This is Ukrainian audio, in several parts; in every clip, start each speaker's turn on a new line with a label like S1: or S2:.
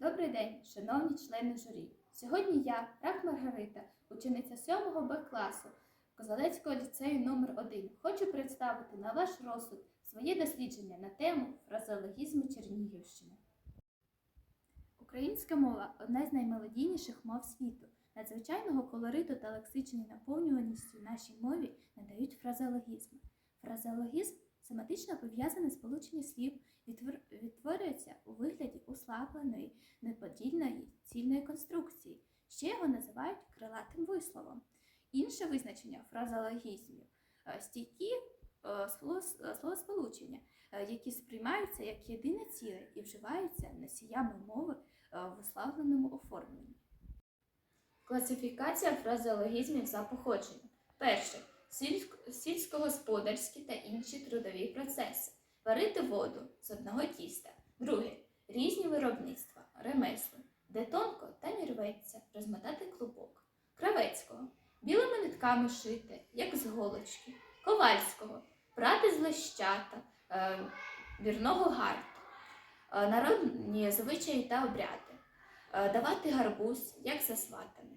S1: Добрий день, шановні члени журі. Сьогодні я, Рак Маргарита, учениця 7 Б класу Козалецького ліцею номер 1 хочу представити на ваш розсуд своє дослідження на тему фразеологізму Чернігівщини. Українська мова одна з наймелодійніших мов світу. Надзвичайного колориту та лексичної наповнюваності нашій мові надають фразеологізми. Фразеологізм семантично пов'язане сполучення слів, відтвор- відтворюється у неподільної цільної конструкції. Ще його називають крилатим висловом. Інше визначення фразеологізмів е, стійкі е, е, словосполучення, які сприймаються як єдине ціле і вживаються носіями мови в уславленому оформленні. Класифікація фразеологізмів за походженням. Перше сільськогосподарські та інші трудові процеси. Варити воду з одного тіста. Друге різні виробництва, ремесли, де тонко та не рветься, розмотати клубок. Кравецького білими нитками шити, як з голочки. Ковальського прати з лещата, е, вірного гарту. Е, народні звичаї та обряди. Е, давати гарбуз, як за сватами.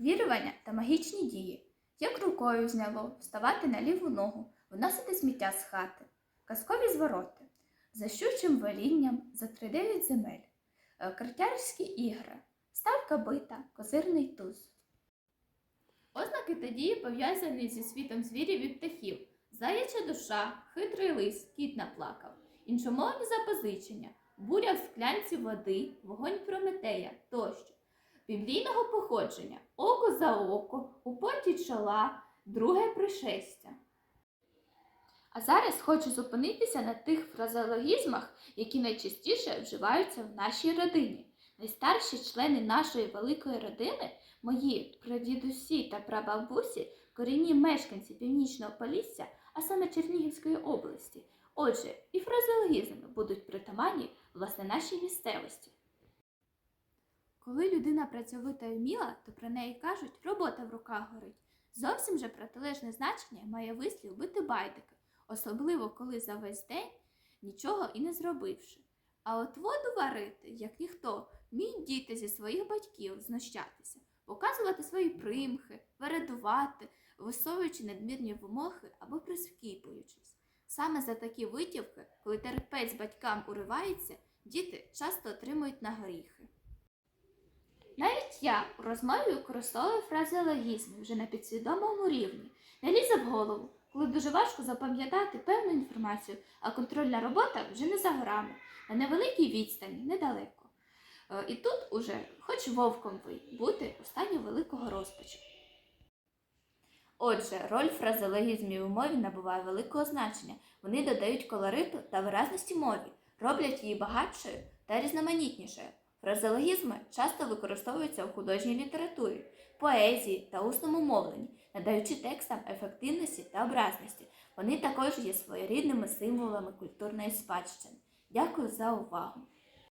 S1: Вірування та магічні дії. Як рукою зняло, вставати на ліву ногу, виносити сміття з хати, казкові звороти, за щучим велінням за тридев'ять земель, е, картярські ігри, ставка бита, козирний туз. Ознаки та дії пов'язані зі світом звірів і птахів, заяча душа, хитрий лис, кіт наплакав, іншомовні запозичення, буря в склянці води, вогонь Прометея тощо біблійного походження, око за око, у поті чола, друге пришестя. А зараз хочу зупинитися на тих фразеологізмах, які найчастіше вживаються в нашій родині. Найстарші члени нашої великої родини, мої прадідусі та прабабусі, корінні мешканці північного Полісся, а саме Чернігівської області. Отже, і фразеологізми будуть притаманні власне нашій місцевості. Коли людина працьовита і вміла, то про неї кажуть робота в руках горить. Зовсім же протилежне значення має вислів бити байдики, особливо коли за весь день нічого і не зробивши. А от воду варити, як ніхто, вміють діти зі своїх батьків знущатися, показувати свої примхи, вередувати, висовуючи надмірні вимоги або прискіпуючись. Саме за такі витівки, коли терпець батькам уривається, діти часто отримують на горіхи. Навіть я у розмові використовую фразеологізми вже на підсвідомому рівні. Не лізе в голову, коли дуже важко запам'ятати певну інформацію, а контрольна робота вже не за горами, на невеликій відстані, недалеко. Е, І тут уже, хоч вовком ви, бути у стані великого розпачу. Отже, роль фразеологізмів у мові набуває великого значення. Вони додають колориту та виразності мові, роблять її багатшою та різноманітнішою. Фразеологізми часто використовуються у художній літературі, поезії та усному мовленні, надаючи текстам ефективності та образності. Вони також є своєрідними символами культурної спадщини. Дякую за увагу!